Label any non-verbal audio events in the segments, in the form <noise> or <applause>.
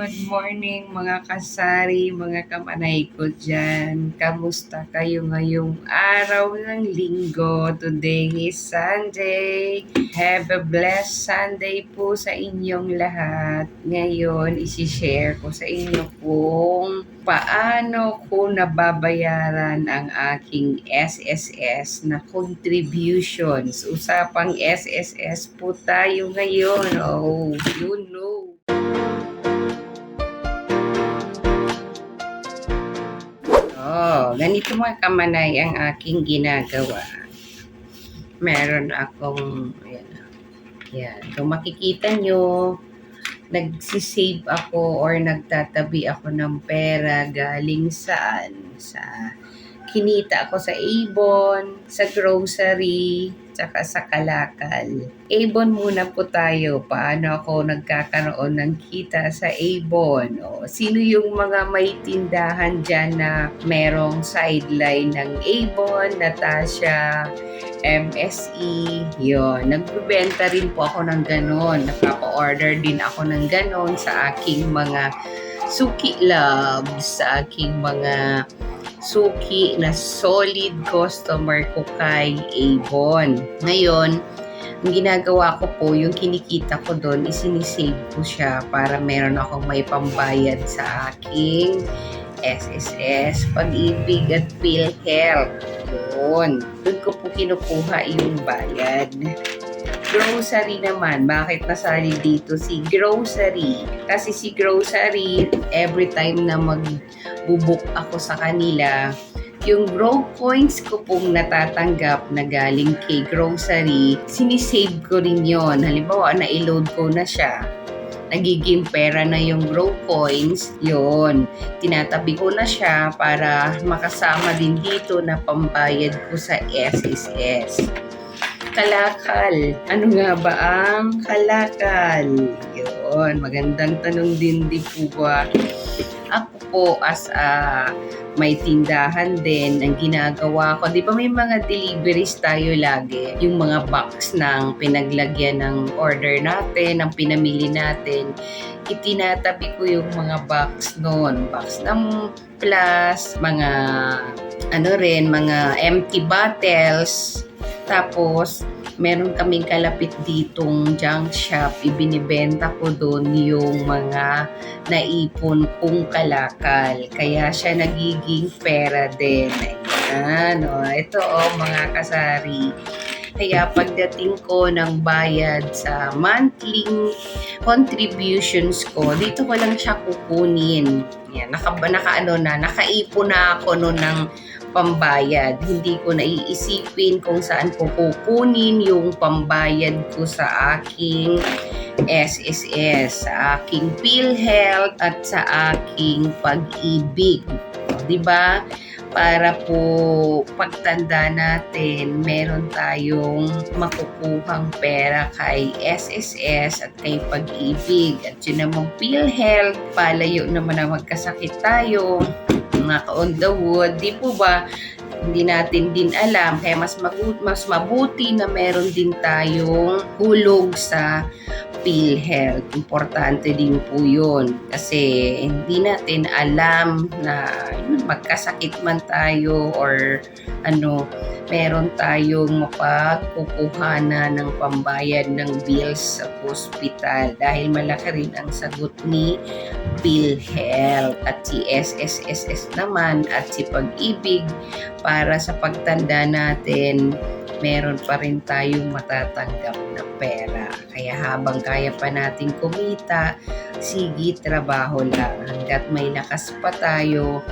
good morning mga kasari, mga kamanay ko dyan. Kamusta kayo ngayong araw ng linggo? Today is Sunday. Have a blessed Sunday po sa inyong lahat. Ngayon, isi-share ko sa inyo kung paano ko nababayaran ang aking SSS na contributions. Usapang SSS po tayo ngayon. Oh, you know. Oh, ganito mga kamanay ang aking ginagawa. Meron akong, ayan, yan. Kung makikita nyo, nagsisave ako or nagtatabi ako ng pera galing saan? Sa kinita ako sa Avon, sa grocery, tsaka sa Kalakal. Avon muna po tayo. Paano ako nagkakaroon ng kita sa Avon? O, sino yung mga may tindahan dyan na merong sideline ng Avon, Natasha, MSE, yon. Nagbebenta rin po ako ng ganon. Nakaka-order din ako ng ganon sa aking mga suki loves, sa aking mga suki na solid customer ko kay Avon. Ngayon, ang ginagawa ko po, yung kinikita ko doon, isinisave ko siya para meron akong may pambayad sa aking SSS, Pag-ibig at PhilHealth. Yun. Doon ko po kinukuha yung bayad. Grocery naman, bakit nasali dito si grocery? Kasi si grocery, every time na magbubuk ako sa kanila, yung grow coins ko pong natatanggap na galing kay grocery, sinisave ko rin yon. Halimbawa, na-load ko na siya, nagiging pera na yung grow coins, yon tinatabi ko na siya para makasama din dito na pambayad ko sa SSS. Kalakal. Ano nga ba ang kalakal? Yun, magandang tanong din di po ba? Ako po as a may tindahan din, ang ginagawa ko, di ba may mga deliveries tayo lagi, yung mga box ng pinaglagyan ng order natin, ng pinamili natin, itinatabi ko yung mga box noon, box ng plus, mga ano rin, mga empty bottles, tapos, meron kaming kalapit ditong junk shop. Ibinibenta ko doon yung mga naipon kong kalakal. Kaya siya nagiging pera din. Ayan, o. Ito, o, mga kasari. Kaya pagdating ko ng bayad sa monthly contributions ko, dito ko lang siya kukunin. Yan, naka, naka ano na, nakaipon na ako noon ng pambayad. Hindi ko naiisipin kung saan ko kukunin yung pambayad ko sa aking SSS, sa aking PhilHealth at sa aking pag-ibig. Di ba? Para po pagtanda natin, meron tayong makukuhang pera kay SSS at kay pag-ibig. At yun namang PhilHealth, palayo naman na magkasakit tayo, mga on the wood, di po ba, hindi natin din alam. Kaya mas, magu- mas mabuti na meron din tayong hulog sa PhilHealth. Importante din po yun. Kasi hindi natin alam na yun, magkasakit man tayo or ano, meron tayong mapagkukuhana ng pambayad ng bills sa hospital dahil malaki rin ang sagot ni PhilHealth at si SSSS naman at si Pag-ibig para sa pagtanda natin meron pa rin tayong matatanggap na pera. Kaya habang kaya pa nating kumita, sige, trabaho lang. Hanggat may lakas pa tayo,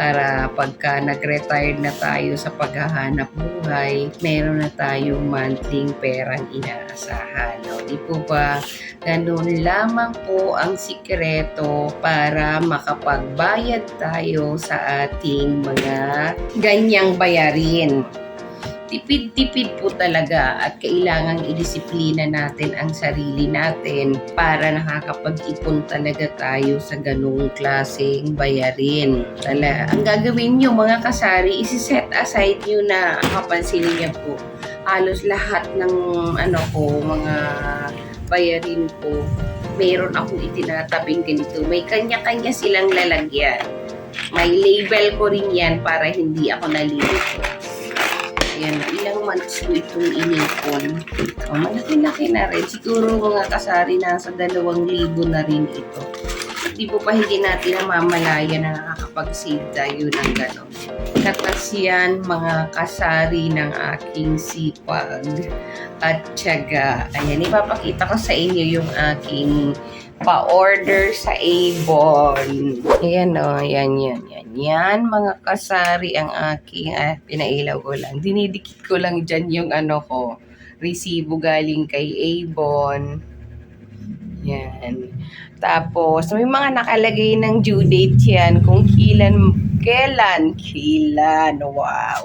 para pagka nag-retire na tayo sa paghahanap buhay, meron na tayong monthly perang inaasahan. O, di po ba? Ganun lamang po ang sikreto para makapagbayad tayo sa ating mga ganyang bayarin. Tipid-tipid po talaga at kailangang idisiplina natin ang sarili natin para nakakapag-ipon talaga tayo sa ganung klaseng bayarin. Tala, ang gagawin nyo mga kasari, isi-set aside nyo na kapansinin niyo po halos lahat ng ano ko, mga bayarin ko, meron akong itinatabing ganito. May kanya-kanya silang lalagyan. May label ko rin yan para hindi ako nalilito. Ayan, ilang months ko itong inipon. Oh, malaki-laki na rin. Siguro mga kasari nasa dalawang libo na rin ito. Di po pa hindi natin namamalaya na nakakapag-save tayo ng gano'n. Katas yan mga kasari ng aking sipag at tiyaga. Ayan, ipapakita ko sa inyo yung aking pa-order sa Avon. Ayan o, oh, yan, yan, yan. Yan, mga kasari ang aking, ah, pinailaw ko lang. Dinidikit ko lang dyan yung ano ko, resibo galing kay Avon. Yan. Tapos, may mga nakalagay ng due date yan kung kailan, kailan, kailan, wow.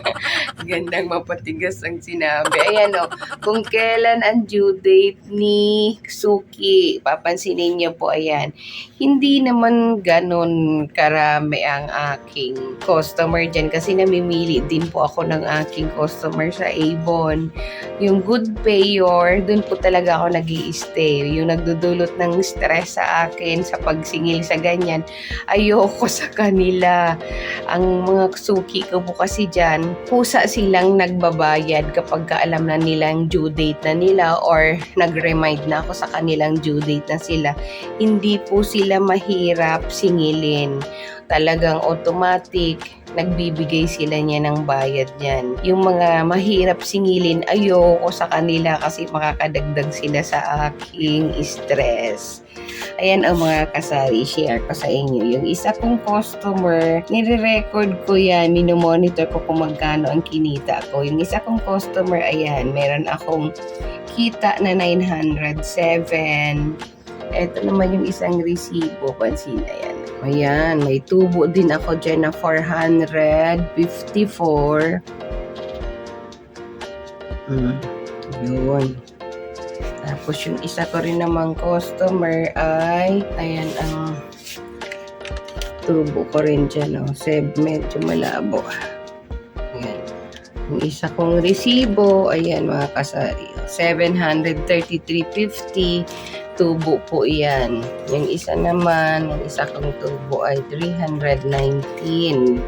<laughs> Gandang mapatigas ang sinabi. Ayan o, kung kailan ang due date ni Suki. Papansinin niyo po, ayan. Hindi naman ganun karami ang aking customer dyan kasi namimili din po ako ng aking customer sa Avon. Yung good payor, dun po talaga ako nag stay Yung nagdudulot ng stress sa akin sa pagsingil sa ganyan, ayoko sa kanila. Ang mga suki ko po kasi dyan, pusa silang nagbabayad kapag ka alam na nilang due date na nila or nag-remind na ako sa kanilang due date na sila. Hindi po sila mahirap singilin. Talagang automatic, nagbibigay sila niya ng bayad niyan. Yung mga mahirap singilin, ayoko sa kanila kasi makakadagdag sila sa aking stress. Ayan ang mga kasari, share ko sa inyo. Yung isa kong customer, nire-record ko yan, minomonitor ko kung magkano ang kinita ko. Yung isa kong customer, ayan, meron akong kita na 907. Ito naman yung isang resibo, pansin na yan. Ayan, may tubo din ako dyan na 454. Hmm, yun. Tapos yung isa ko rin namang customer ay, ayan ang tubo ko rin dyan, oh. Seb, medyo malabo. Ayan. Yung isa kong resibo, ayan mga kasari, 733.50 tubo po iyan. Yung isa naman, yung isa kong tubo ay 319.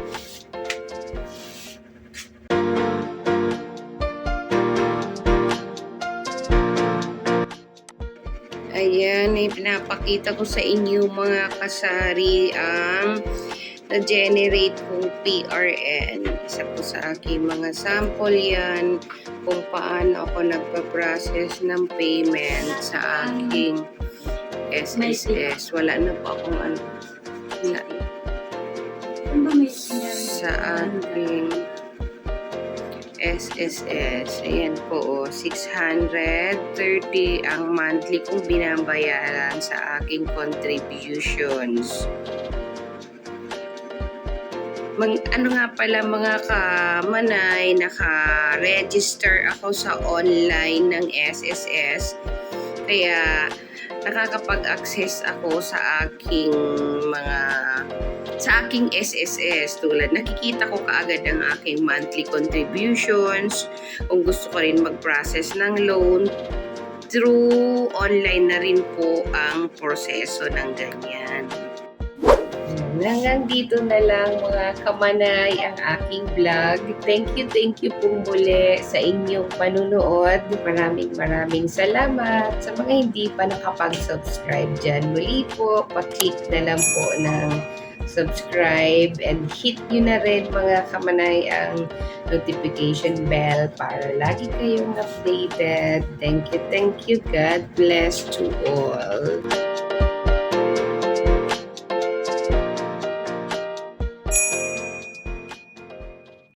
Ayan, ay pinapakita ko sa inyo mga kasari ang na-generate kong PRN. Isa po sa aking mga sample yan kung paano ako nagpa-process ng payment sa aking SSS. Wala na po akong ano. Na. Sa aking SSS. Ayan po, oh, 630 ang monthly kong binabayaran sa aking contributions. Mag, ano nga pala mga kamanay, naka-register ako sa online ng SSS. Kaya nakakapag-access ako sa aking mga sa aking SSS tulad nakikita ko kaagad ang aking monthly contributions kung gusto ko rin mag-process ng loan through online na rin po ang proseso ng ganyan. Hanggang dito na lang mga kamanay ang aking vlog. Thank you, thank you po muli sa inyong panunood. Maraming maraming salamat sa mga hindi pa nakapag-subscribe dyan. Muli po, paklik na lang po ng subscribe and hit nyo na rin mga kamanay ang notification bell para lagi kayong updated. Thank you, thank you. God bless to all.